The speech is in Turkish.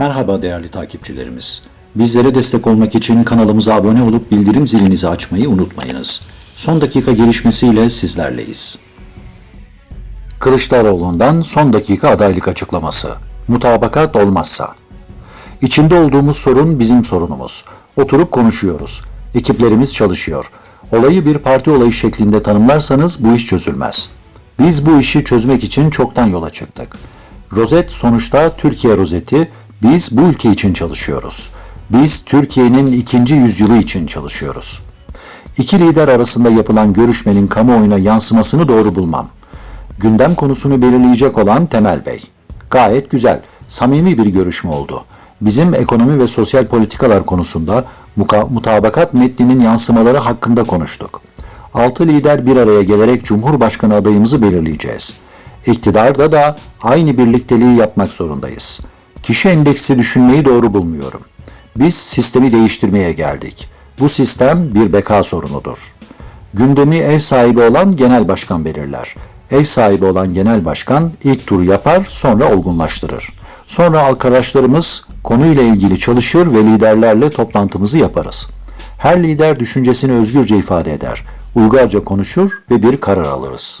Merhaba değerli takipçilerimiz. Bizlere destek olmak için kanalımıza abone olup bildirim zilinizi açmayı unutmayınız. Son dakika gelişmesiyle sizlerleyiz. Kılıçdaroğlu'ndan son dakika adaylık açıklaması. Mutabakat olmazsa. İçinde olduğumuz sorun bizim sorunumuz. Oturup konuşuyoruz. Ekiplerimiz çalışıyor. Olayı bir parti olayı şeklinde tanımlarsanız bu iş çözülmez. Biz bu işi çözmek için çoktan yola çıktık. Rozet sonuçta Türkiye rozeti. Biz bu ülke için çalışıyoruz. Biz Türkiye'nin ikinci yüzyılı için çalışıyoruz. İki lider arasında yapılan görüşmenin kamuoyuna yansımasını doğru bulmam. Gündem konusunu belirleyecek olan Temel Bey. Gayet güzel, samimi bir görüşme oldu. Bizim ekonomi ve sosyal politikalar konusunda mutabakat metninin yansımaları hakkında konuştuk. Altı lider bir araya gelerek Cumhurbaşkanı adayımızı belirleyeceğiz. İktidarda da aynı birlikteliği yapmak zorundayız. Kişi endeksi düşünmeyi doğru bulmuyorum. Biz sistemi değiştirmeye geldik. Bu sistem bir beka sorunudur. Gündemi ev sahibi olan genel başkan belirler. Ev sahibi olan genel başkan ilk tur yapar, sonra olgunlaştırır. Sonra arkadaşlarımız konuyla ilgili çalışır ve liderlerle toplantımızı yaparız. Her lider düşüncesini özgürce ifade eder, uygarca konuşur ve bir karar alırız.